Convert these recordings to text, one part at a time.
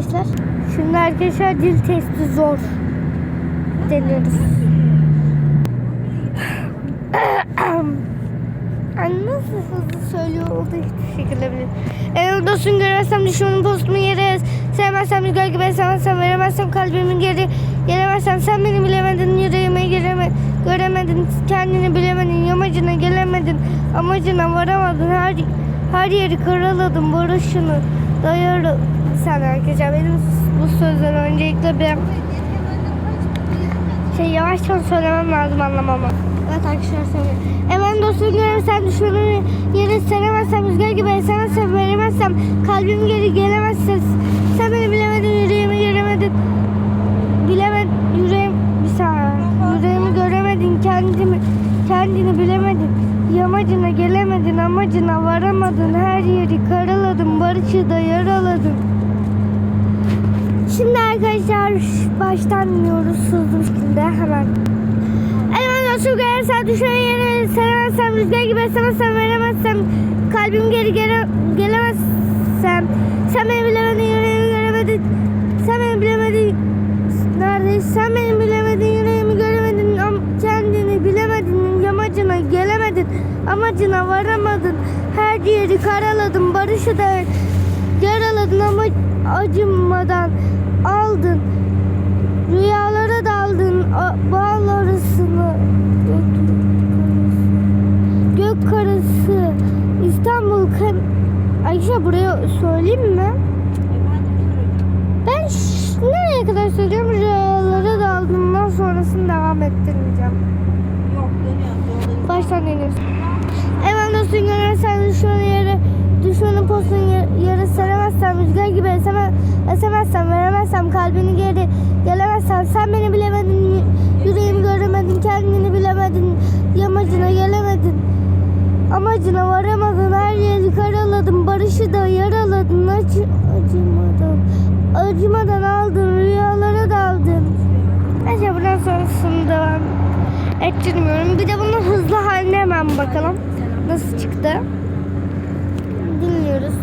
arkadaşlar. Şimdi arkadaşlar dil testi zor. Deniyoruz. Ay nasıl hızlı söylüyor oldu hiçbir şekilde bile. Eğer dostum görürsem düşmanın postumu yere sevmezsem rüzgar gibi sevmezsem veremezsem kalbimin geri gelemezsem sen beni bilemedin yüreğime gireme, göremedin kendini bilemedin yamacına gelemedin amacına varamadın her her yeri karaladın barışını dayarı sen arkadaşlar benim bu sözleri öncelikle bir şey yavaşça söylemem lazım anlamama. Evet arkadaşlar söylüyorum. Hemen dostum görürsen düşmanını yeri seremezsem rüzgar gibi esemezsem veremezsem kalbim geri gelemezse sen beni bilemedin yüreğimi göremedin bilemedin yüreğim bir saniye yüreğimi göremedin kendimi kendini bilemedin yamacına gelemedin amacına varamadın her yeri karaladın barışı da yaraladın Şimdi arkadaşlar baştan dinliyoruz hızlı şekilde hemen. Hemen nasıl gelirsen düşen yere sevemezsem rüzgar gibi esemezsem veremezsem kalbim geri gele, gelemezsem sen beni bilemedin yüreğimi göremedin sen beni bilemedin neredeyiz sen beni bilemedin yüreğimi göremedin kendini bilemedin yamacına gelemedin amacına varamadın her yeri karaladın barışı da yaraladın ama acımadan aldın rüyalara daldın bal arasını gök karası İstanbul kan Ayşe buraya söyleyeyim mi? Ben nereye kadar söylüyorum rüyalara daldımdan sonrasını devam ettirmeyeceğim. Yok dönüyor. Baştan deniyoruz. Hemen dostun görürsen yere düşmanın postunu yere seremezsem rüzgar gibi eseme, esemezsem veremezsem kalbini geri gelemezsem sen beni bilemedin yü- yüreğimi göremedin kendini bilemedin yamacına gelemedin amacına varamadın her yeri karaladın barışı da yaraladın acı, acımadan acımadan aldın rüyalara daldın Neyse buradan sonrasını devam ettirmiyorum. Bir de bunun hızlı haline hemen bakalım. Nasıl çıktı? Dinliyoruz.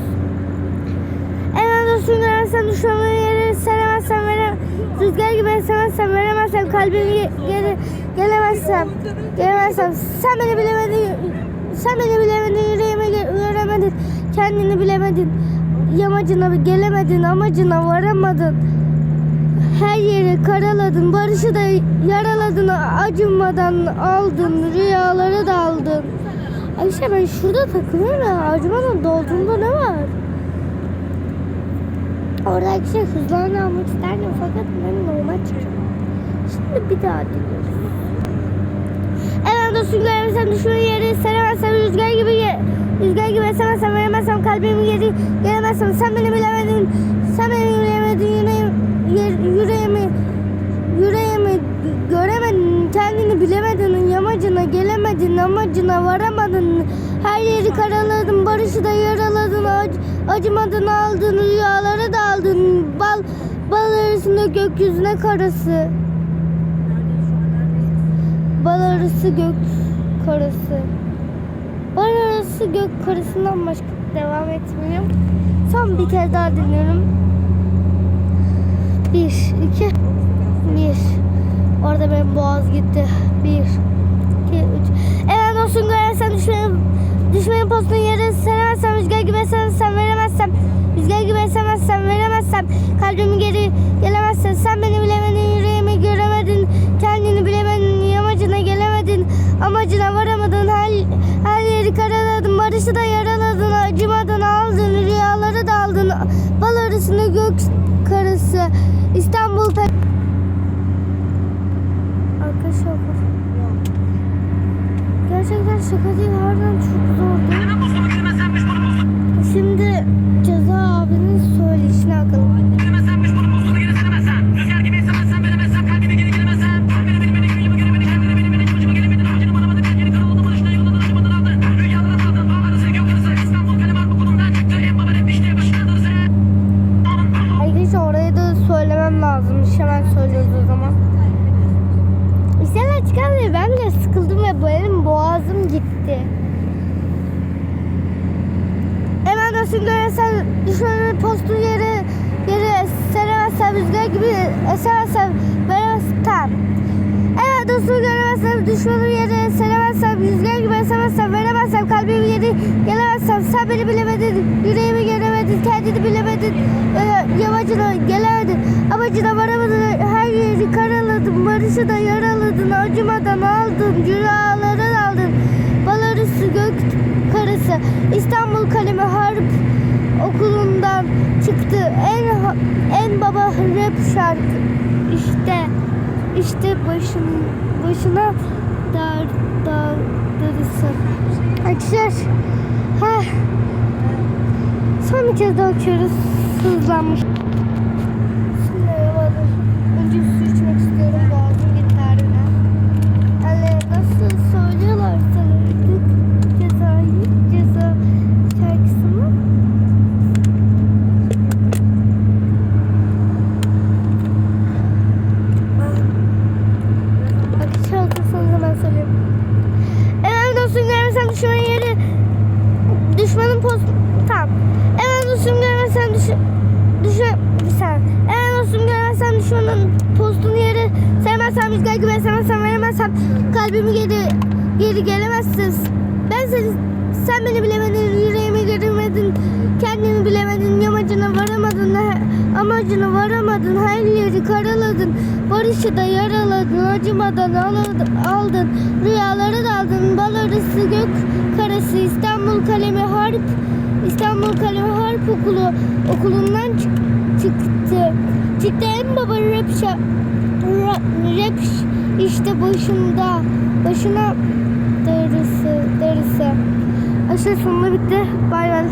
En az sürersen düşmanın yeri seremezsem verem rüzgar gibi esemezsem veremezsem kalbimi ge- geri gelemezsem gelemezsem sen beni bilemedin sen beni bilemedin yüreğime göremedin kendini bilemedin yamacına gelemedin amacına varamadın her yeri karaladın, barışı da yaraladın, acımadan aldın, rüyalara daldın. Ayşe ben şurada takılıyorum acımadan dolduğunda ne var? Oradaki şey hızlarını almak isterdim fakat ben normal çıkacağım. Şimdi bir daha dinliyoruz. Evet dostum göremezsem düşmanın yeri seremezsem rüzgar gibi rüzgar gibi esemezsem veremezsem kalbimi geri gelemezsem sen beni bilemedin sen beni bilemedin yüreğimi yüreğimi göremedin kendini bilemedin yamacına gelemedin amacına varamadın her yeri karaladın barışı da yaraladın ac- acımadın aldın rüyalara daldın bal bal arasında gökyüzüne karası Bal arası gök karası. Bal arası gök karasından başka devam etmiyorum. Son bir kez daha dinliyorum. Bir, iki, bir. Orada benim boğaz gitti. Bir, iki, üç. Evet olsun görersen düşmenin, düşmenin postunu yere seremezsem, rüzgar gibi esemezsem, veremezsem, rüzgar gibi esemezsem, veremezsem, kalbimi geri gelemezsen, sen beni bilemedin, yüreğimi göremedin, kendini bilemedin, yamacına gelemedin, amacına varamadın, her, her yeri karaladın, barışı da yaraladın, acımadan aldın, rüyalara daldın, bal arasında gök karası, İstanbul Arkadaşlar bu- Gerçekten şaka değil, harbiden çok zordu. Şimdi Ceza abinin söyleyişine bakalım. Nasıl görürsen düşmanın postu yere yere göremezsem rüzgar gibi esemezsem veremezsem. Evet dostumu göremezsem düşmanımı yere seremezsem rüzgar gibi esemezsem veremezsem kalbimi yeri gelemezsem sen beni bilemedin yüreğimi göremedin kendini bilemedin. E, yamacına gelemedin. Amacına varamadın. Her yeri karaladın barışı da yaraladın acımadan aldın rüyalara daldın bal arısı gök İstanbul kalemi harp okulundan çıktı. En en baba rap şarkı. İşte işte başın başına dar dar darısı. Arkadaşlar ha. Son bir kez daha açıyoruz. Hızlanmış Bismillahirrahmanirrahim. önce su içmek istiyorum boğazım gitti harbiden yani nasıl söylüyorlar tanıdık cezayı ceza şarkısını Arkadaşlar hazırsanız hemen söyleyeyim. Hemen dostum görmesem düşman yeri düşmanın post tamam. Hemen dostum görmesem düş düşman bir saniye. Hemen dostum görmesem düşmanın postun yeri sevmezsem rüzgar gibi esemezsem veremezsem kalbimi geri geri gelemezsin. Ben seni sen beni bilemedin, yüreğimi göremedin, kendini bilemedin, yamacına varamadın, amacına varamadın, her yeri karaladın, barışı da yaraladın, acımadan aldın, aldın rüyalara daldın, bal arısı gök karası, İstanbul kalemi harp, İstanbul kalemi harp okulu, okulundan çık- çıktı. Çıktı en baba rap, şa- ş- işte başında, başına darısı, darısı. Aşağı sonunda bitti. Bay bay.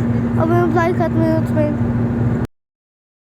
Abone olup like atmayı unutmayın.